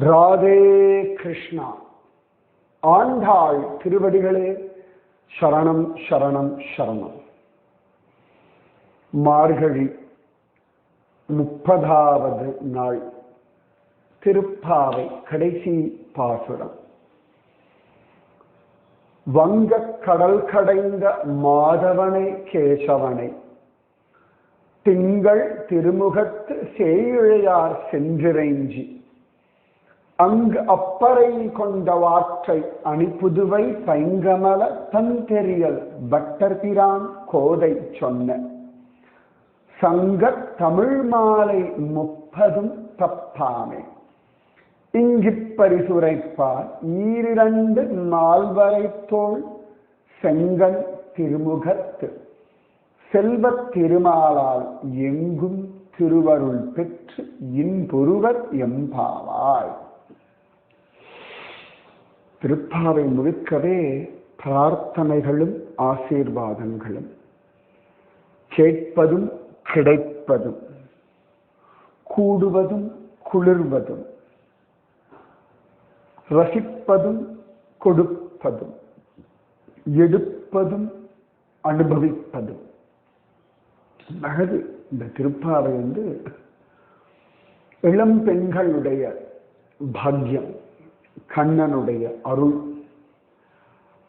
ராதே கிருஷ்ணா. ஆண்டாள் திருவடிகளே சரணம் சரணம் சரணம். மார்கழி முப்பதாவது நாள் திருப்பாவை கடைசி பாசுரம். வங்கக் கடல் கடைந்த மாதவனை கேசவனை திங்கள் திருமுகத்து சேயிழையார் சென்றிரைஞ்சி அங்கு அப்பறை கொண்ட வாற்றை அணிப்புதுவை பைங்கமல தந்தெறியல் பட்டர்பிரான் கோதை சொன்ன. சங்கத் தமிழ் மாலை முப்பதும் தப்பாமே. இங்கிப் பரிசுரைப்பார் ஈரிரண்டு நால்வரை தோள் செங்கன் திருமுகத்து. செல்வத் திருமாலால் எங்கும் திருவருள் பெற்று இன்புருவர் எம்பாவாய். திருப்பாவை முழுக்கவே பிரார்த்தனைகளும் ஆசீர்வாதங்களும். கேட்பதும் கிடைப்பதும். கூடுவதும் குளிர்வதும். ரசிப்பதும் கொடுப்பதும். எடுப்பதும் அனுபவிப்பதும். அழகு இந்த திருப்பாவை வந்து இளம் பெண்களுடைய பாக்கியம். கண்ணனுடைய அருள்.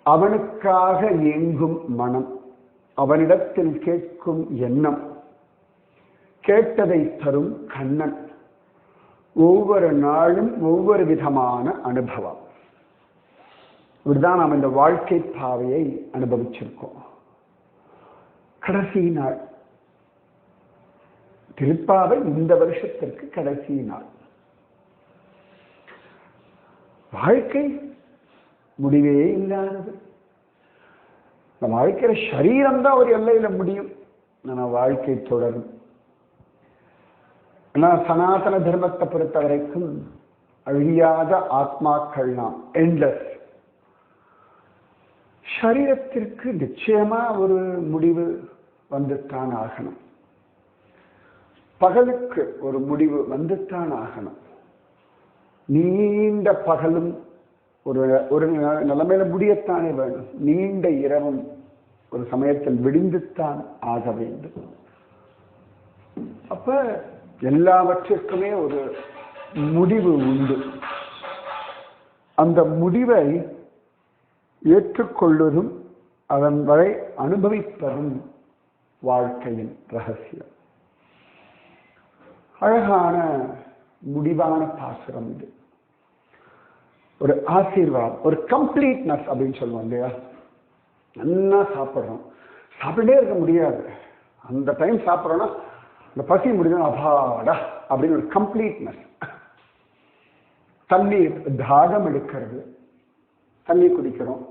அவனுக்காக ஏங்கும் மனம் அவனிடத்தில் கேட்கும் எண்ணம். கேட்டதை தரும் கண்ணன். ஒவ்வொரு நாளும் ஒவ்வொரு விதமான அனுபவம். இப்படிதான் நாம் இந்த வாழ்க்கை பாவையை அனுபவிச்சிருக்கோம். கடைசி நாள். திருப்பாவை இந்த வருஷத்திற்கு கடைசி நாள். வாழ்க்கை முடிவே இல்லாதது. நம்ம வாழ்க்கையில சரீரம் தான் ஒரு எல்லையில முடியும். ஆனால் வாழ்க்கை தொடரும். ஆனால் சனாதன தர்மத்தை பொறுத்த வரைக்கும் அழியாத ஆத்மாக்கள் நாம். என்லெஸ் சரீரத்திற்கு நிச்சயமா ஒரு முடிவு வந்துத்தான் ஆகணும். பகலுக்கு ஒரு முடிவு வந்துத்தான் ஆகணும். நீண்ட பகலும் ஒரு ஒரு நிலைமையில முடியத்தானே வேணும். நீண்ட இரவும் ஒரு சமயத்தில் விடிந்துத்தான் ஆக வேண்டும். அப்ப எல்லாவற்றிற்குமே ஒரு முடிவு உண்டு. அந்த முடிவை ஏற்றுக்கொள்வதும் அதன் வரை அனுபவிப்பதும் வாழ்க்கையின் ரகசியம். அழகான முடிவான பாசுரம் இது. ஒரு ஆசீர்வாதம் ஒரு கம்ப்ளீட்னஸ் அப்படின்னு சொல்லுவோம் இல்லையா? நல்லா சாப்பிட்றோம். சாப்பிட்டுட்டே இருக்க முடியாது. அந்த டைம் சாப்பிட்றோன்னா இந்த பசி முடிஞ்சா அபாடா அப்படின்னு ஒரு கம்ப்ளீட்னஸ் தண்ணீர் தாகம் எடுக்கிறது. தண்ணி குடிக்கிறோம்.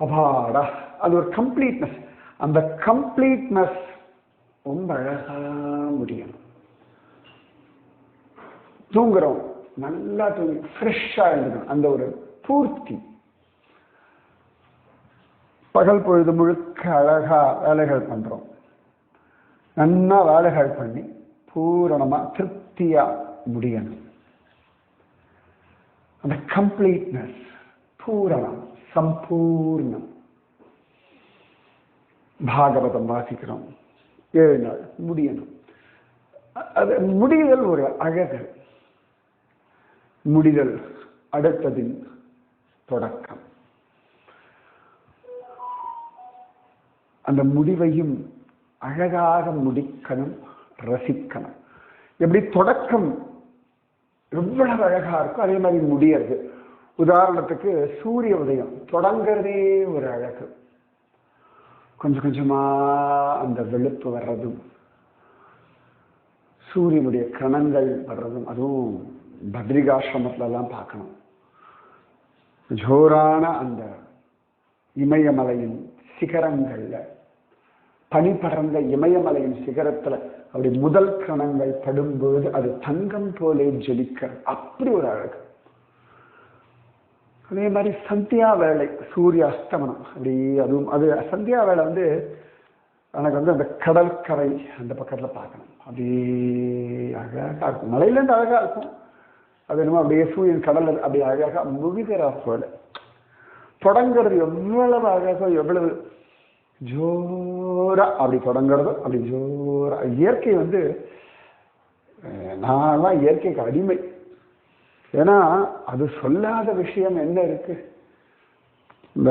அபாடா. அது ஒரு கம்ப்ளீட்னஸ் அந்த கம்ப்ளீட்னஸ் ரொம்ப அழகா முடியும் தூங்குறோம். நல்லா தூங்கி ஃப்ரெஷ்ஷாக எழுதணும் அந்த ஒரு பூர்த்தி. பகல் பொழுது முழுக்க அழகா வேலைகள் பண்றோம். நன்னா வேலைகள் பண்ணி பூரணமா திருப்தியா முடியணும். அந்த கம்ப்ளீட்னஸ் பூரணம் சம்பூர்ணம். பாகவதம் வாசிக்கிறோம். ஏழு நாள் முடியணும். அது முடிதல் ஒரு அழகு முடிதல். அடுத்ததின் தொடக்கம். அந்த முடிவையும் அழகாக முடிக்கணும் ரசிக்கணும். எப்படி தொடக்கம் எவ்வளவு அழகா இருக்கோ அதே மாதிரி முடியறது. உதாரணத்துக்கு சூரிய உதயம் தொடங்கிறதே ஒரு அழகு. கொஞ்சம் கொஞ்சமா அந்த வெளுப்பு வர்றதும் சூரியனுடைய கணங்கள் வர்றதும் அதுவும் பத்ரிகாசிரமத்திலலாம் பார்க்கணும். ஜோரான அந்த இமயமலையின் சிகரங்களில் பனி படர்ந்த இமயமலையின் சிகரத்தில் அப்படி முதல் கணங்கள் படும்போது அது தங்கம் போலே ஜொலிக்கிறது அப்படி ஒரு அழகு. அதே மாதிரி சந்தியா வேலை சூரிய அஸ்தமனம் அப்படி அதுவும் அது சந்தியா வேலை வந்து எனக்கு வந்து அந்த கடற்கரை அந்த பக்கத்தில் பார்க்கணும். அப்படியே அழகாக இருக்கும். மலையிலேருந்து அழகாக இருக்கும். அது என்னமோ அப்படியே சூரியன் கடல் அப்படியே அழகாக முழுகிறா போல. தொடங்கிறது எவ்வளவு அழகாக எவ்வளவு ஜோரா அப்படி தொடங்கிறது அப்படி ஜோரா. இயற்கை வந்து நான்லாம் இயற்கைக்கு அடிமை. ஏன்னா அது சொல்லாத விஷயம் என்ன இருக்கு? இந்த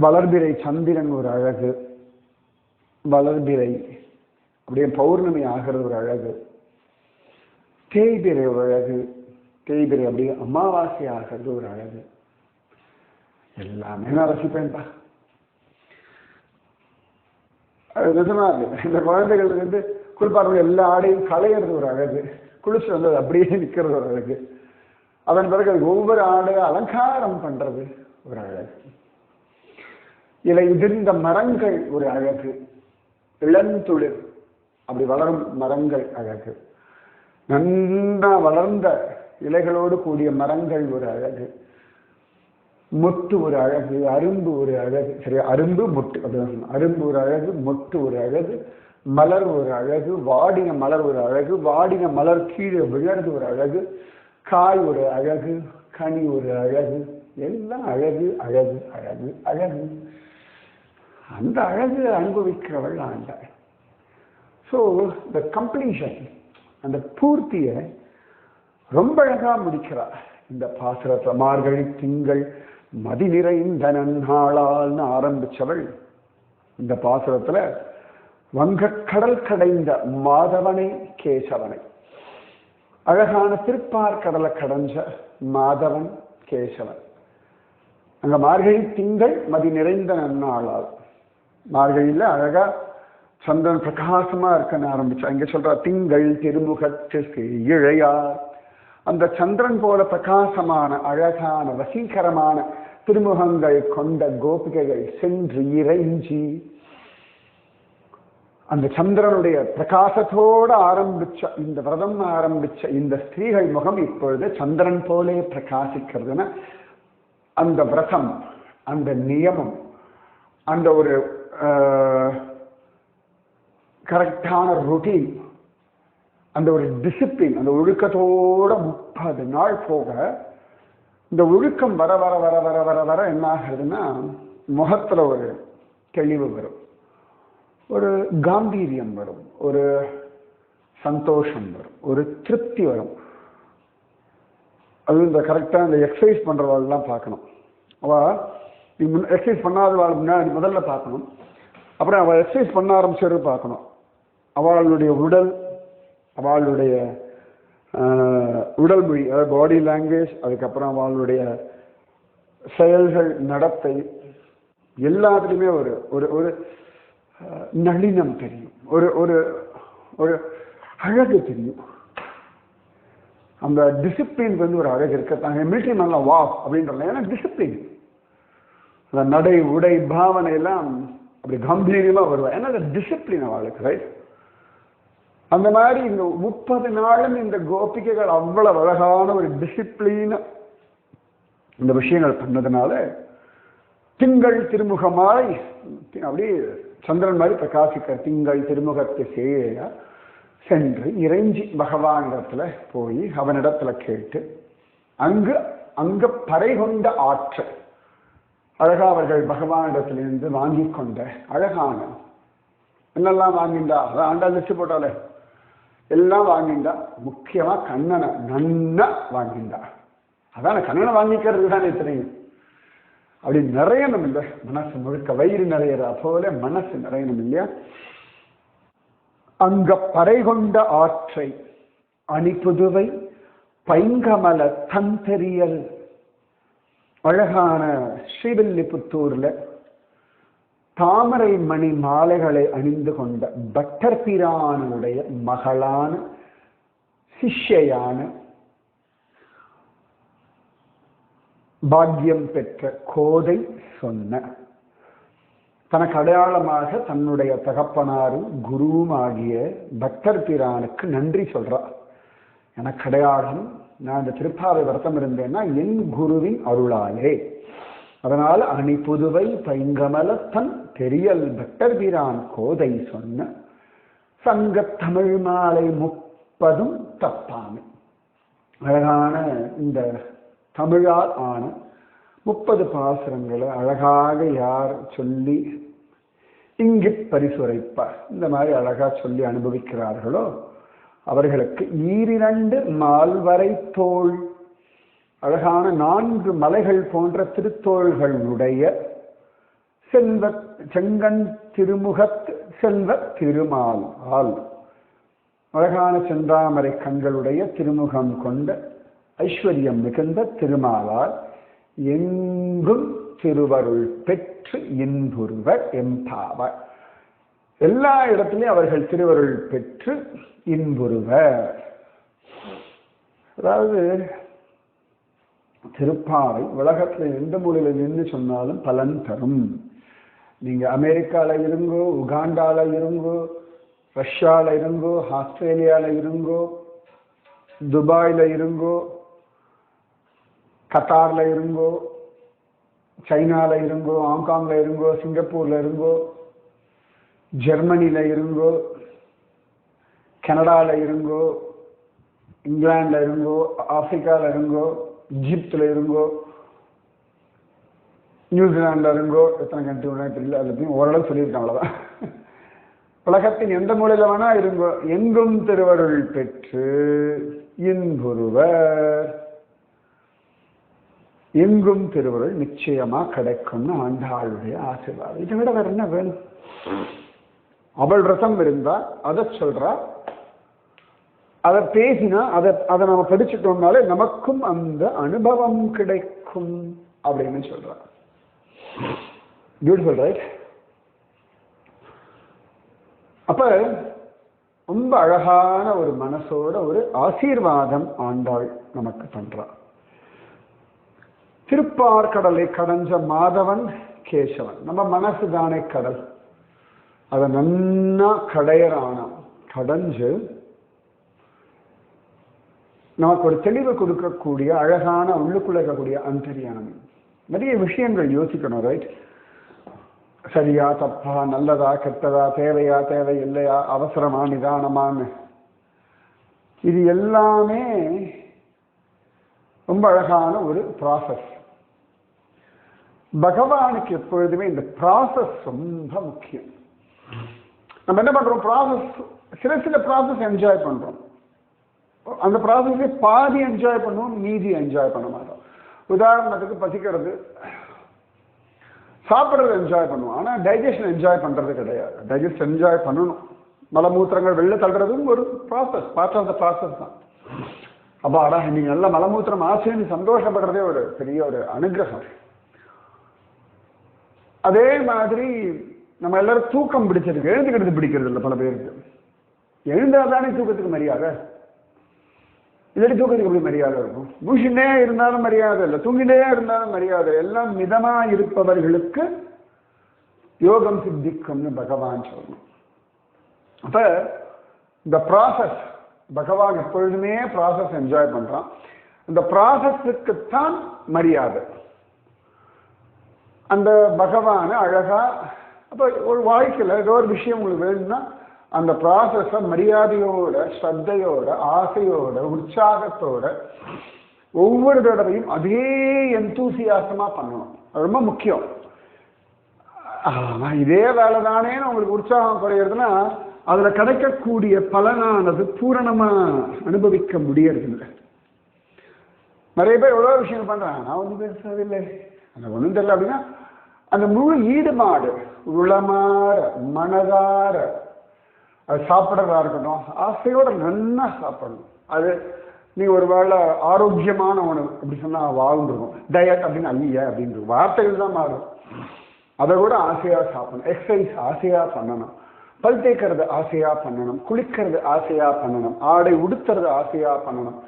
வளர்பிறை சந்திரன் ஒரு அழகு. வளர்பிறை அப்படியே பௌர்ணமி ஆகிறது ஒரு அழகு. தேய்பிரை ஒரு அழகு தேய்பிரை அப்படியே அமாவாசை ஆகிறது ஒரு அழகு. எல்லாமே நான் ரசிப்பேன்ப்பா அது நிஜமா இருக்கு இந்த குழந்தைகள் வந்து குளிப்பாடுற எல்லா ஆடையும் களையிறது ஒரு அழகு. குளிச்சு வந்து அது அப்படியே நிற்கிறது ஒரு அழகு. அதன் பிறகு அது ஒவ்வொரு ஆடையும் அலங்காரம் பண்றது ஒரு அழகு. இலை உதிர்ந்த மரங்கள் ஒரு அழகு. இளந்துளிர் அப்படி வளரும் மரங்கள் அழகு. நன்றா வளர்ந்த இலைகளோடு கூடிய மரங்கள் ஒரு அழகு முத்து ஒரு அழகு அரும்பு ஒரு அழகு சரி அரும்பு முட்டு அது அரும்பு ஒரு அழகு மொட்டு ஒரு அழகு மலர் ஒரு அழகு வாடின மலர் ஒரு அழகு வாடின மலர் கீழே விழர்ந்து ஒரு அழகு காய் ஒரு அழகு கனி ஒரு அழகு எல்லாம் அழகு அழகு அழகு அழகு அந்த அழகு அனுபவிக்கிறவள் ஆண்டாள் ஸோ த கம்ப்ளீஷன் அந்த பூர்த்தியை ரொம்ப அழகா முடிக்கிறார். இந்த பாசுரத்தை மார்கழி திங்கள் மதி நிறைந்த நன்னாளால்னு ஆரம்பிச்சவள். இந்த பாசுரத்துல வங்கக்கடல் கடைந்த மாதவனை கேசவனை. அழகான திருப்பார் கடலை கடைஞ்ச மாதவன் கேசவன். அங்க மார்கழி திங்கள் மதி நிறைந்த நன்னாளால். மார்கழியில அழகா சந்திரன் பிரகாசமா இருக்கன்னு ஆரம்பிச்சு இங்க சொல்ற திங்கள் திருமுகத்து இழையார். அந்த சந்திரன் போல பிரகாசமான அழகான வசீகரமான திருமுகங்கள் கொண்ட கோபிகைகள் சென்று இறைஞ்சி. அந்த சந்திரனுடைய பிரகாசத்தோட ஆரம்பிச்ச இந்த விரதம் ஆரம்பிச்ச இந்த ஸ்திரீகள் முகம் இப்பொழுது சந்திரன் போலே பிரகாசிக்கிறதுன அந்த விரதம் அந்த நியமம் அந்த ஒரு கரெக்டான ரொட்டீன் அந்த ஒரு டிசிப்ளின் அந்த ஒழுக்கத்தோட முப்பது நாள் போக இந்த ஒழுக்கம் வர வர வர வர வர வர என்ன ஆகுதுன்னா முகத்தில் ஒரு தெளிவு வரும். ஒரு காம்பீரியம் வரும். ஒரு சந்தோஷம் வரும். ஒரு திருப்தி வரும். அது இந்த கரெக்டாக இந்த எக்ஸசைஸ் பண்ணுறவாள்லாம் பார்க்கணும். அவள் நீ முன் எக்ஸசைஸ் பண்ணாதவாள் முன்னாடி முதல்ல பார்க்கணும். அப்புறம் அவள் எக்ஸசைஸ் பண்ண ஆரம்பிச்சது பார்க்கணும். அவளுடைய உடல் அவளுடைய உடல் மொழி அதாவது பாடி லாங்குவேஜ் அதுக்கப்புறம் அவளுடைய செயல்கள் நடத்தை எல்லாத்துலேயுமே ஒரு ஒரு ஒரு நளினம் தெரியும். ஒரு ஒரு ஒரு அழகு தெரியும். அந்த டிசிப்ளின் வந்து ஒரு அழகு இருக்கத்தாங்க மிலிட்ரி நல்லா வா அப்படின்றல ஏன்னா டிசிப்ளின் அந்த நடை உடை பாவனை எல்லாம் அப்படி கம்பீரியமாக வருவாள் ஏன்னா அந்த டிசிப்ளின் அவளுக்கு ரைட் அந்த மாதிரி இந்த முப்பது நாளும் இந்த கோபிகைகள் அவ்வளவு அழகான ஒரு டிசிப்ளின் இந்த விஷயங்கள் பண்ணதுனால திங்கள் திருமுகமாய் அப்படியே சந்திரன் மாதிரி பிரகாசிக்கிற திங்கள் திருமுகத்தை செய்ய சென்று இறைஞ்சி பகவானிடத்துல போய் அவனிடத்துல கேட்டு அங்கு அங்க பறை கொண்ட ஆற்றல் அழகா அவர்கள் பகவானிடத்திலிருந்து வாங்கி கொண்ட அழகான என்னெல்லாம் வாங்கிண்டா அதான் ஆண்டா லிஸ்ட் போட்டாலே. எல்லாம் வாங்கிண்டா. முக்கியமாக கண்ணனை நன்னா வாங்கிண்டா. அதான் கண்ணனை வாங்கிக்கிறது தானே தெரியும் அப்படி நிறையணும் இல்லை. மனசு முழுக்க வயிறு நிறையிறா போல மனசு நிறையணும் இல்லையா? அங்க பறை கொண்ட ஆற்றை அணிப்புதுவை பைங்கமல தந்தெரியல் அழகான ஸ்ரீவில்லிபுத்தூர்ல தாமரை மணி மாலைகளை அணிந்து கொண்ட பட்டர் பிரானுடைய மகளான சிஷ்யான பாக்கியம் பெற்ற கோதை சொன்ன. தனக்கு அடையாளமாக தன்னுடைய தகப்பனாரும் குருவும் ஆகிய பக்தர் பிரானுக்கு நன்றி சொல்றா. எனக்கு அடையாளம் நான் இந்த திருப்பாவை விரதம் இருந்தேன்னா என் குருவின் அருளாலே. அதனால் அணி புதுவை பைங்கமல தன் தெரியல் பட்டர்பிரான் கோதை சொன்ன சங்கத்தமிழ் மாலை முப்பதும் தப்பாமை. அழகான இந்த தமிழால் ஆன முப்பது பாசுரங்களை அழகாக யார் சொல்லி இங்கு பரிசுரைப்பார். இந்த மாதிரி அழகா சொல்லி அனுபவிக்கிறார்களோ அவர்களுக்கு ஈரிரண்டு மால்வரை தோல் அழகான நான்கு மலைகள் போன்ற திருத்தோள்களுடைய செல்வ செங்கன் திருமுகத் செல்வ திருமால் ஆள். அழகான செந்தாமரை கண்களுடைய திருமுகம் கொண்ட ஐஸ்வர்யம் மிகுந்த திருமாலால் எங்கும் திருவருள் பெற்று இன்புறுவர் எம்பாவர் எல்லா இடத்துலையும் அவர்கள் திருவருள் பெற்று இன்புறுவர். அதாவது திருப்பாவை உலகத்தில் எந்த மொழியில் நின்று சொன்னாலும் பலன் தரும். நீங்க அமெரிக்கால இருங்கோ உகாண்டால இருங்கோ ரஷ்யால இருங்கோ ஆஸ்திரேலியால இருங்கோ துபாயில இருங்கோ கத்தார்ல இருங்கோ சைனால இருங்கோ ஹாங்காங்ல இருங்கோ சிங்கப்பூர்ல இருங்கோ ஜெர்மனில இருங்கோ கனடால இருங்கோ இங்கிலாந்துல இருங்கோ ஆப்பிரிக்கால இருங்கோ ஈஜிப்துல இருங்கோ நியூசிலாண்டில் இருங்கோ எத்தனை கண்ட்ரி ஒன்றா தெரியல எல்லாத்தையும் ஓரளவு சொல்லியிருக்கேன் உலகத்தின் எந்த மூலையில் வேணா இருங்கோ. எங்கும் திருவருள் பெற்று இன்புருவர் எங்கும் திருவருள் நிச்சயமா கிடைக்கும்னு ஆண்டாளுடைய ஆசீர்வாதம். இதை விட வேற என்ன வேணும்? அவள் ரசம் இருந்தா அதை சொல்றா. அதை பேசினா அதை அதை நம்ம படிச்சுட்டோம்னாலே நமக்கும் அந்த அனுபவம் கிடைக்கும் அப்படின்னு சொல்றா. பியூட்டிஃபுல் ரைட் அப்ப ரொம்ப அழகான ஒரு மனசோட ஒரு ஆசீர்வாதம் ஆண்டாள் நமக்கு பண்றா. திருப்பார்கடலை கடைஞ்ச மாதவன் கேசவன். நம்ம மனசு தானே கடல். அதை நன்னா கடையறானா. கடைஞ்சு நமக்கு ஒரு தெளிவு கொடுக்கக்கூடிய அழகான உள்ளுக்குள்ள இருக்கக்கூடிய அந்தரியானம். நிறைய விஷயங்கள் யோசிக்கணும் ரைட் சரியா தப்பா நல்லதா கெட்டதா தேவையா தேவை இல்லையா அவசரமா நிதானமான்னு. இது எல்லாமே ரொம்ப அழகான ஒரு ப்ராசஸ் பகவானுக்கு எப்பொழுதுமே இந்த ப்ராசஸ் ரொம்ப முக்கியம். நம்ம என்ன பண்றோம்? ப்ராசஸ் சில சில ப்ராசஸ் என்ஜாய் பண்றோம். அந்த ப்ராசஸ்ல பாதி என்ஜாய் பண்ணுவோம் மீதி என்ஜாய் பண்ண மாட்டோம். உதாரணத்துக்கு பசிக்கிறது. சாப்பிட்றது என்ஜாய் பண்ணுவோம். ஆனால் டைஜஷன் என்ஜாய் பண்ணுறது கிடையாது. டைஜஸ்ட் என்ஜாய் பண்ணணும். மலமூத்திரங்கள் வெளில தள்ளுறதும் ஒரு process part of the process தான். அப்பாடா நீங்கள் நல்ல மலமூத்திரம் ஆசைன்னு சந்தோஷப்படுறதே ஒரு பெரிய ஒரு அனுகிரகம். அதே மாதிரி நம்ம எல்லாரும் தூக்கம் பிடிச்சிருக்கு எழுந்துக்கிறது பிடிக்கிறது இல்லை பல பேருக்கு. எழுந்தாதானே தூக்கத்துக்கு மரியாதை? இல்லாட்டி தூக்கத்துக்கு எப்படி மரியாதை இருக்கும்? பூஷினே இருந்தாலும் மரியாதை இல்லை. தூங்கினே இருந்தாலும் மரியாதை எல்லாம் மிதமா இருப்பவர்களுக்கு யோகம் சித்திக்கும்னு பகவான் சொல்லணும் அப்ப இந்த ப்ராசஸ் பகவான் எப்பொழுதுமே ப்ராசஸ் என்ஜாய் பண்றான். இந்த ப்ராசஸுக்குத்தான் மரியாதை. அந்த பகவான அழகா அப்ப ஒரு வாழ்க்கையில் ஏதோ ஒரு விஷயம் உங்களுக்கு வேணும்னா அந்த ப்ராசஸை மரியாதையோட ஸ்ரத்தையோட ஆசையோட உற்சாகத்தோட ஒவ்வொரு தடவையும் அதே எந்தூசியாசமாக பண்ணணும். அது ரொம்ப முக்கியம். இதே வேலை தானேன்னு உங்களுக்கு உற்சாகம் குறையிறதுன்னா அதில் கிடைக்கக்கூடிய பலனானது பூரணமாக அனுபவிக்க முடியறதில்லை. நிறைய பேர் எவ்வளோ விஷயங்கள் பண்ணுறாங்க நான் ஒன்றும் பேசுறதில்லை. அந்த ஒன்றும் தெரியல அப்படின்னா அந்த முழு ஈடுபாடு உளமாற மனதார அது சாப்பிட்றதா இருக்கட்டும் ஆசையோட நல்லா சாப்பிடணும். அது நீ ஒரு வேளை ஆரோக்கியமான உணவு அப்படி சொன்னா வாழ்ந்துருக்கும் டயட் அப்படின்னு ஐயா அப்படின்னு வார்த்தைகள் தான் மாறும். அதை கூட ஆசையா சாப்பிடணும். எக்ஸசைஸ் ஆசையா பண்ணணும். பல் தேய்க்கிறது ஆசையா பண்ணணும். குளிக்கிறது ஆசையா பண்ணணும். ஆடை உடுத்துறது ஆசையா பண்ணணும்.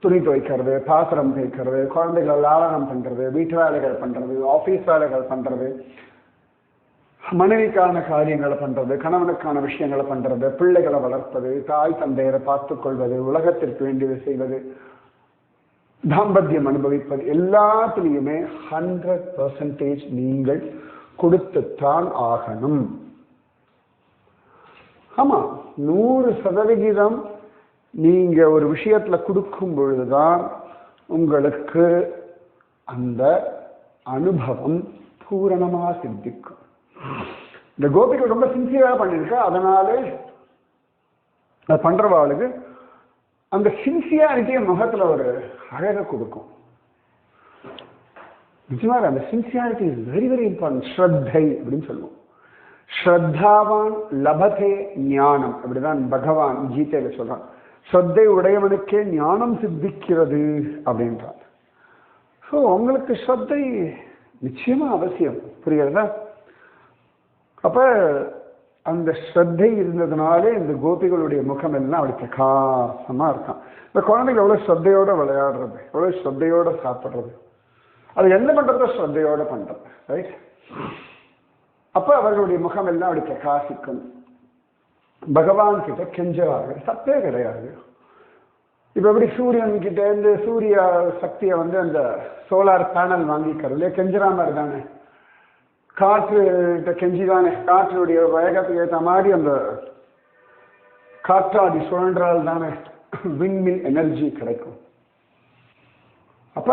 துணி துவைக்கிறது பாத்திரம் தேய்க்கிறது குழந்தைகளை லாலனம் பண்றது வீட்டு வேலைகள் பண்றது ஆபீஸ் வேலைகள் பண்றது மனைவிக்கான காரியங்களை பண்றது கணவனுக்கான விஷயங்களை பண்றது பிள்ளைகளை வளர்ப்பது தாய் தந்தையரை பார்த்துக் கொள்வது உலகத்திற்கு வேண்டியது செய்வது தாம்பத்தியம் அனுபவிப்பது எல்லாத்துலேயுமே ஹண்ட்ரட் பர்சன்டேஜ் நீங்கள் கொடுத்துத்தான் ஆகணும். ஆமா நூறு சதவிகிதம் நீங்க ஒரு விஷயத்துல கொடுக்கும் பொழுதுதான் உங்களுக்கு அந்த அனுபவம் பூரணமாக சித்திக்கும். இந்த கோபிகள் ரொம்ப சின்சியராக பண்ணியிருக்கா அதனாலே அது பண்ணுறவாளுக்கு அந்த சின்சியாரிட்டிய முகத்தில் ஒரு அழகை கொடுக்கும். நிஜமாக அந்த sincerity is very very important ஸ்ரத்தை அப்படின்னு சொல்லுவோம். ஸ்ரத்தாவான் லபதே ஞானம் அப்படிதான் பகவான் கீதையில சொல்றான். ஸ்ரத்தை உடையவனுக்கே ஞானம் சித்திக்கிறது அப்படின்றான். ஸோ உங்களுக்கு ஸ்ரத்தை நிச்சயமா அவசியம் புரிகிறதா? அப்ப அந்த ஸ்ரத்தை இருந்ததுனாலே இந்த கோபிகளுடைய முகம் எல்லாம் அப்படி பிரகாசமா இருக்கான். இந்த குழந்தைங்க எவ்வளவு ஸ்ரத்தையோட விளையாடுறது எவ்வளவு ஸ்ரத்தையோட சாப்பிடுறது. அது என்ன பண்றதோ ஸ்ரத்தையோட பண்றது ரைட் அப்ப அவர்களுடைய முகம் எல்லாம் அப்படி பிரகாசிக்கும். பகவான் கிட்ட கெஞ்சவார்கள் தப்பே கிடையாது. இப்ப எப்படி சூரியன் கிட்ட இருந்து சூரிய சக்தியை வந்து அந்த சோலார் பேனல் வாங்கிக்கிறது இல்லையா கெஞ்சரா மாதிரி தானே? காற்று கெஞ்சி தானே காற்றினுடைய வேகத்துக்கு ஏற்ற மாதிரி அந்த காற்றாடி சுழன்றால் தானே விண்மின் எனர்ஜி கிடைக்கும். அப்ப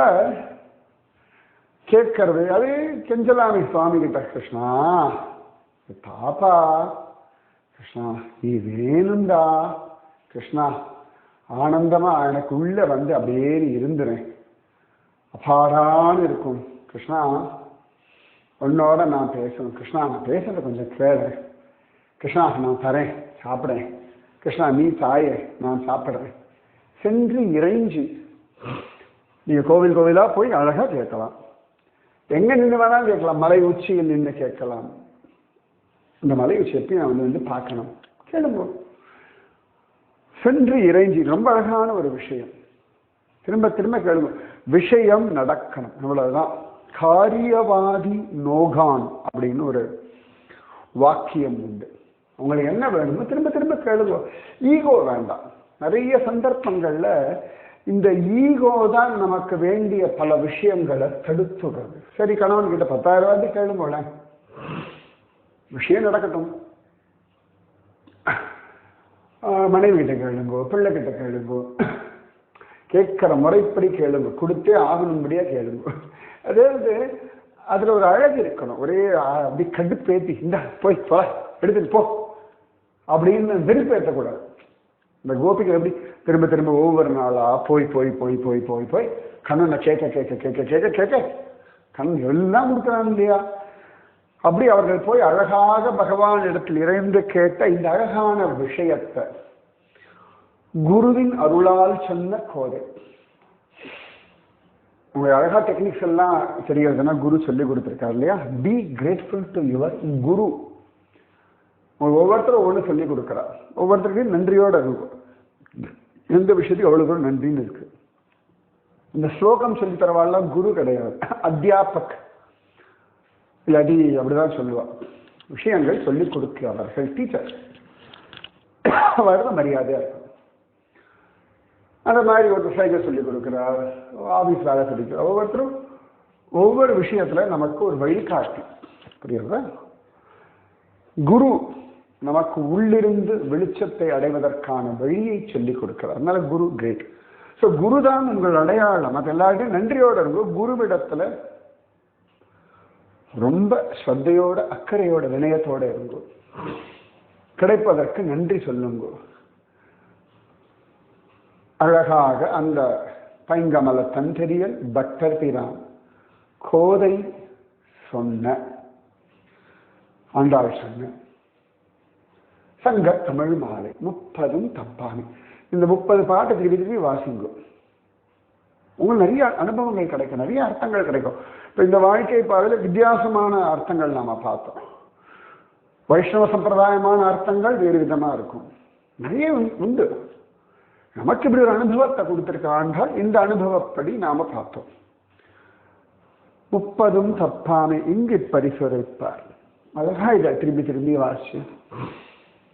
கேட்கறது அது கெஞ்சலாமே சுவாமி கிட்ட கிருஷ்ணா பாப்பா. கிருஷ்ணா நீ வேணும்டா. கிருஷ்ணா ஆனந்தமா எனக்குள்ள வந்து அப்படியே இருந்துனே இருந்துறேன் அபாரான்னு இருக்கும். கிருஷ்ணா உன்னோட நான் பேசணும். கிருஷ்ணா நான் பேசுகிறத கொஞ்சம் கேளு. கிருஷ்ணா நான் தரேன் சாப்பிட்றேன் கிருஷ்ணா நீ தாயே நான் சாப்பிட்றேன். சென்று இறைஞ்சி. நீங்கள் கோவில் கோவிலாக போய் அழகாக கேட்கலாம். எங்கே நின்று வேணாலும் கேட்கலாம். மலை உச்சியில் நின்று கேட்கலாம். இந்த மலை உச்சி எப்படி நான் வந்து வந்து பார்க்கணும்? கேளுங்க. சென்று இறைஞ்சி. ரொம்ப அழகான ஒரு விஷயம். திரும்ப திரும்ப கேளுங்க. விஷயம் நடக்கணும். இவ்வளவுதான் காரியவாதி நோகான் அப்படின்னு ஒரு வாக்கியம் உண்டு. உங்களுக்கு என்ன வேணுமோ திரும்ப திரும்ப கேளுங்க. ஈகோ வேண்டாம். நிறைய சந்தர்ப்பங்கள்ல இந்த ஈகோ தான் நமக்கு வேண்டிய பல விஷயங்களை தடுத்துடுறது சரி கணவன் கிட்ட பத்தாயிரம் ரூபாய்க்கு கேளுங்கோல விஷயம் நடக்கட்டும். மனைவி கிட்ட கேளுங்கோ பிள்ளை கிட்ட கேளுங்கோ. கேட்கிற முறைப்படி கேளுங்க. கொடுத்தே ஆகணும்படியா கேளுங்க. அதாவது அதுல ஒரு அழகு இருக்கணும். ஒரே அப்படி கடுப்பேத்தி இந்த போய் போல எடுத்துட்டு போ. அப்படின்னு வெறுப்பேற்றக்கூடாது இந்த கோபிகள் எப்படி திரும்ப திரும்ப ஒவ்வொரு நாளா போய் போய் போய் போய் போய் போய் கண்ணனை கேட்க கேட்க கேட்க கேட்க கேட்க கண் எல்லாம் கொடுக்குறாங்க இல்லையா? அப்படி அவர்கள் போய் அழகாக பகவான் இடத்தில் இறைந்து கேட்ட இந்த அழகான விஷயத்தை குருவின் அருளால் சொன்ன கோதை உங்க அழகா டெக்னிக்ஸ் எல்லாம் தெரிகிறதுனா குரு சொல்லி கொடுத்துருக்காரு இல்லையா? Be grateful to your guru ஒவ்வொருத்தரும் ஒவ்வொன்று சொல்லி கொடுக்குறா ஒவ்வொருத்தருக்கும் நன்றியோட இருக்கும். எந்த விஷயத்துக்கு அவ்வளோ நன்றின்னு இருக்கு. இந்த ஸ்லோகம் சொல்லி தரவாள்லாம் குரு கிடையாது. அத்தியாபக். இல்லாட்டி அப்படிதான் சொல்லுவாள் விஷயங்கள் சொல்லிக் கொடுக்கிறவர்கள். டீச்சர் அவர்தான் மரியாதையாக இருக்கும். அந்த மாதிரி ஒருத்தர் சைக்கிள் சொல்லிக் கொடுக்குறார். ஆஃபீஸ் வேலை சொல்லிக்கிறார் ஒவ்வொருத்தரும் ஒவ்வொரு விஷயத்துல நமக்கு ஒரு வழிகாட்டி. புரியுறதா குரு நமக்கு உள்ளிருந்து வெளிச்சத்தை அடைவதற்கான வழியை சொல்லிக் கொடுக்கிறார். அதனால குரு கிரேட் ஸோ குரு தான் உங்கள் அடையாளம். அது எல்லாருக்கும் நன்றியோட இருக்கும். குருவிடத்தில் ரொம்ப ஸ்ரத்தையோட அக்கறையோட வினயத்தோட இருங்கோ. கிடைப்பதற்கு நன்றி சொல்லுங்க. அழகாக அந்த பைங்கமல தந்தரியல் பக்தர் பிரான். கோதை சொன்ன ஆண்டாள் சொன்ன. சங்க தமிழ் மாலை முப்பதும் தப்பானு இந்த முப்பது பாட்டு திருப்பி திருப்பி வாசிங்க. உங்களுக்கு நிறைய அனுபவங்கள் கிடைக்கும் நிறைய அர்த்தங்கள் கிடைக்கும். இப்போ இந்த வாழ்க்கை பாதையில் வித்தியாசமான அர்த்தங்கள் நாம் பார்த்தோம். வைஷ்ணவ சம்பிரதாயமான அர்த்தங்கள் வேறு விதமாக இருக்கும். நிறைய உண்டு. நமக்கு இப்படி ஒரு அனுபவத்தை குடுத்திருக்காண்டா இந்த அனுபவப்படி நாம பார்த்தோம். முப்பதும் தப்பாமை இங்கு பரிசுரைப்பார் அழகா இதை திரும்பி திரும்பி வாசி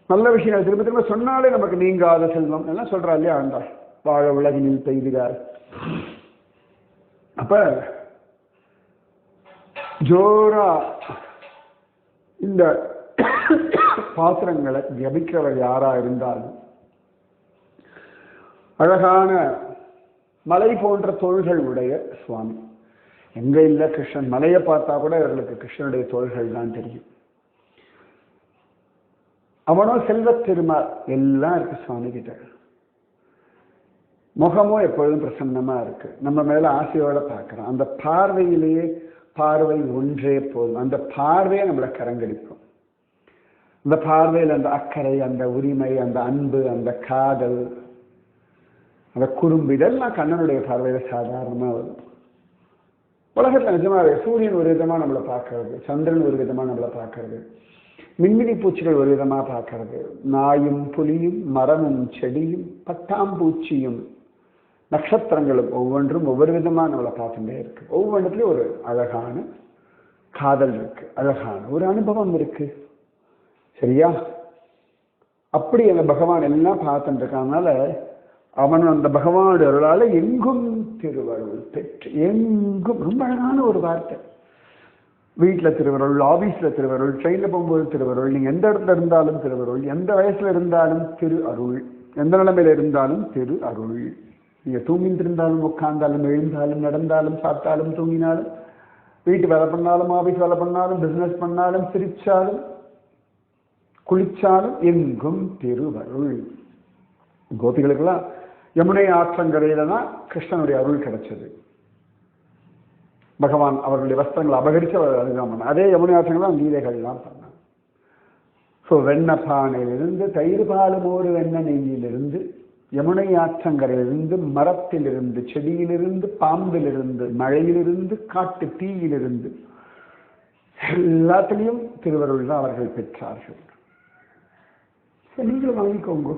நல்ல விஷயங்கள் திரும்ப திரும்ப சொன்னாலே நமக்கு நீங்காத செல்வம். எல்லாம் சொல்றா இல்லையா ஆண்டாள்? வாழ உலகினில் பெய்துகார். அப்ப ஜோரா இந்த பாத்திரங்களை ஜபிக்கிறவர் யாரா இருந்தாலும் அழகான மலை போன்ற தோள்கள் உடைய சுவாமி. எங்க இல்ல கிருஷ்ணன்? மலையை பார்த்தா கூட இவர்களுக்கு கிருஷ்ணனுடைய தோள்கள் தான் தெரியும். அவனோ செல்வத் திருமால் எல்லாம் இருக்கு சுவாமி கிட்ட. முகமும் எப்பொழுதும் பிரசன்னமா இருக்கு. நம்ம மேல ஆசையோட பார்க்கிறோம் அந்த பார்வையிலேயே பார்வை ஒன்றே போதும். அந்த பார்வையை நம்மளை கரங்கடிக்கும். அந்த பார்வையில் அந்த அக்கறை அந்த உரிமை அந்த அன்பு அந்த காதல் அந்த குறும்பு இதெல்லாம் கண்ணனுடைய பார்வையில சாதாரணமா வரும். உலகத்துல நிஜமாவே சூரியன் ஒரு விதமா நம்மளை பார்க்கறது சந்திரன் ஒரு விதமா நம்மளை பார்க்கறது மின்மினி பூச்சிகள் ஒரு விதமா பார்க்கறது நாயும் புலியும் மரமும் செடியும் பட்டாம்பூச்சியும் நட்சத்திரங்களும் ஒவ்வொன்றும் ஒவ்வொரு விதமா நம்மளை பார்த்துட்டே இருக்கு. ஒவ்வொன்றுத்துலயும் ஒரு அழகான காதல் இருக்கு அழகான ஒரு அனுபவம் இருக்கு. சரியா? அப்படி அந்த பகவான் எல்லாம் பார்த்துட்டு இருக்காங்கனால அவன் அந்த பகவானுடைய அருளால் எங்கும் திருவருள் பெற்று எங்கும் ரொம்ப அழகான ஒரு வார்த்தை. வீட்டில் திருவருள் ஆஃபீஸில் திருவருள் ட்ரெயினில் போகும்போது திருவருள் நீங்கள் எந்த இடத்துல இருந்தாலும் திருவருள் எந்த வயசில் இருந்தாலும் திரு அருள் எந்த நிலைமையில் இருந்தாலும் திரு அருள். நீங்கள் தூங்கிட்டு இருந்தாலும் உட்கார்ந்தாலும் எழுந்தாலும் நடந்தாலும் சாப்பிட்டாலும் தூங்கினாலும் வீட்டு வேலை பண்ணாலும் ஆஃபீஸ் வேலை பண்ணாலும் பிஸ்னஸ் பண்ணாலும் சிரிச்சாலும் குளிச்சாலும் எங்கும் திருவருள். கோபிகளுக்கெல்லாம் யமுனை ஆற்றங்கரையில தான் கிருஷ்ணனுடைய அருள் கிடைச்சது. பகவான் அவர்களுடைய வஸ்திரங்களை அபகரித்து அவர் அதுதான் பண்ண அதே யமுனை ஆற்றங்கள்லாம் லீலைகள்லாம் பண்ணான் ஸோ வெண்ணெய் பானையிலிருந்து தயிர் பாலும் ஒரு வெண்ண நெய்யிலிருந்து யமுனை ஆற்றங்கரையிலிருந்து மரத்திலிருந்து செடியிலிருந்து பாம்பிலிருந்து மழையிலிருந்து காட்டு தீயிலிருந்து எல்லாத்திலையும் திருவருள் தான் அவர்கள் பெற்றார்கள். நீங்களும் வாங்கிக்கோங்க.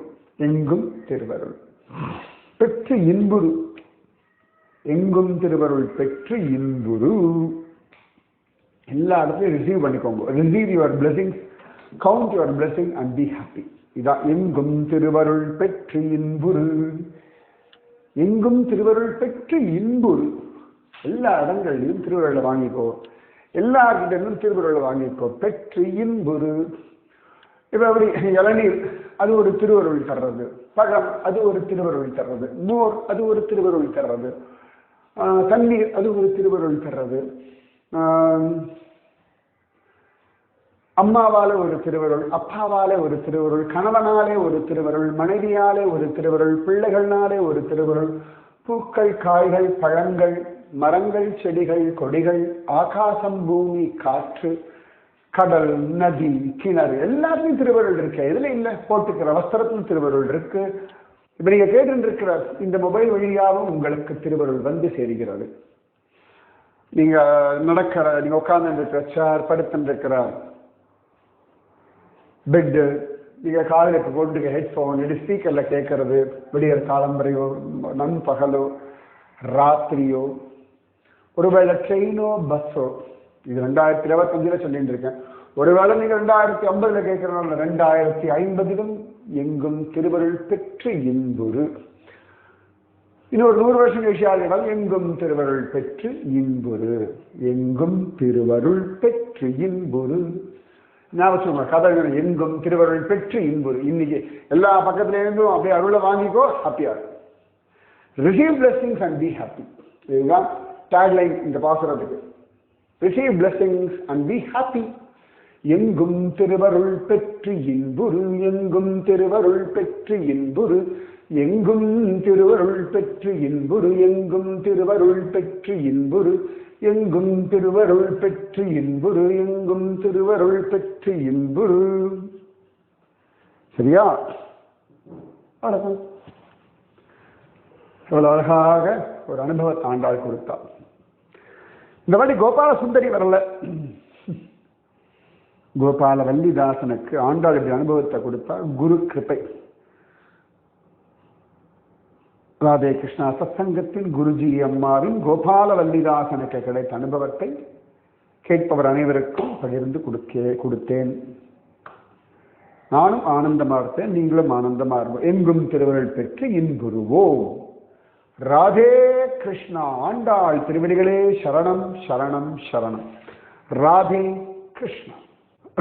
எங்கும் திருவருள். பெற்று இன்புரு. எங்கும் திருவருள் பெற்று இன்புரு. எல்லா இடத்துலையும் ரிசீவ் பண்ணிக்கோங்க. Receive your blessing count your blessing and be happy இதான் எங்கும் திருவருள் பெற்று இன்புரு. எங்கும் திருவருள் பெற்று இன்புரு. எல்லா இடங்கள்லையும் திருவருளை வாங்கிக்கோ. எல்லார்கிட்ட திருவருளை வாங்கிக்கோ. பெற்று இன்புரு. இப்போ அப்படி இளநீர் அது ஒரு திருவருள் தர்றது. பழம் அது ஒரு திருவருள் தர்றது. மோர் அது ஒரு திருவருள் தர்றது. ஆஹ் தண்ணீர் அது ஒரு திருவருள் தர்றது. ஆஹ் அம்மாவால ஒரு திருவருள் அப்பாவாலே ஒரு திருவருள் கணவனாலே ஒரு திருவருள் மனைவியாலே ஒரு திருவருள் பிள்ளைகள்னாலே ஒரு திருவருள். பூக்கள் காய்கள் பழங்கள் மரங்கள் செடிகள் கொடிகள் ஆகாசம் பூமி காற்று கடல் நதி கிணறு எல்லாத்துலேயும் திருவருள் இருக்கு. எதுல இல்லை போட்டுக்கிற வஸ்திரத்துல திருவருள் இருக்கு. இப்ப நீங்க கேட்டுருக்கிற இந்த மொபைல் வழியாகவும் உங்களுக்கு திருவருள் வந்து சேருகிறது. நீங்க நடக்கிற நீங்க உட்கார்ந்துருக்கிற சேர் படுத்துருக்கிற பெட்டு நீங்க காலையில் இப்போ போட்டுருக்க ஹெட்ஃபோன் இது ஸ்பீக்கர்ல கேட்கறது விடியற் காலம்பரையோ நண்பகலோ ராத்திரியோ. ஒருவேளை ட்ரெயினோ பஸ்ஸோ இது ரெண்டாயிரத்தி இருபத்தஞ்சுல சொல்லிட்டு இருக்கேன் ஒருவேளை நீங்க ரெண்டாயிரத்தி ஐம்பதுல கேட்கிறனால ரெண்டாயிரத்தி ஐம்பதிலும் எங்கும் திருவருள் பெற்று இன்புறு. இன்னொரு நூறு வருஷம் கழிச்சாலும் எங்கும் திருவருள் பெற்று இன்புறு. எங்கும் திருவருள் பெற்று இன்புறு. ஞாபகம் கதைகள் எங்கும் திருவருள் பெற்று இன்புறு. இன்னைக்கு எல்லா பக்கத்துல இருந்தும் அப்படியே அருளை வாங்கிக்கோ ஹாப்பியா receive blessings and be happy இதுதான் டேக்லைன் இந்த பாசுரத்துக்கு. Receive blessings and be happy எங்கும் திருவருள் பெற்று இன்புரு எங்கும் திருவருள் பெற்று இன்புரு எங்கும் திருவருள் பெற்று இன்புரு எங்கும் திருவருள் பெற்று இன்புரு எங்கும் திருவருள் பெற்று இன்புரு எங்கும் திருவருள் பெற்று இன்புரு. சரியா? அவ்வளவுதான் அழகாக ஒரு அனுபவத்தை ஆண்டாள் கொடுத்தாள். இந்த வாட்டி கோபால சுந்தரி வரல. கோபால வல்லிதாசனுக்கு ஆண்டாள் இப்படி அனுபவத்தை கொடுத்தா குரு கிருப்பை ராதே கிருஷ்ணா சத்சங்கத்தின் குருஜி அம்மாவின் கோபால வல்லிதாசனுக்கு கிடைத்த அனுபவத்தை கேட்பவர் அனைவருக்கும் பகிர்ந்து கொடுக்கே கொடுத்தேன். நானும் ஆனந்தமா இருப்பேன் நீங்களும் ஆனந்தமா இருப்போம் எங்கும் திருவருள் பெற்று இன்புருவோம் ராதே கிருஷ்ணா ஆண்டாள் திருவடிகளே சரணம் சரணம் சரணம். ராதே கிருஷ்ணா.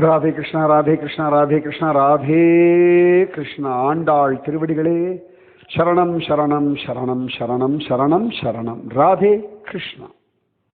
ராதே கிருஷ்ணா ராதே கிருஷ்ணா ராதே கிருஷ்ணா ராதே கிருஷ்ணா ஆண்டாள் திருவடிகளே சரணம் சரணம் சரணம் சரணம் சரணம் சரணம். ராதே கிருஷ்ணா.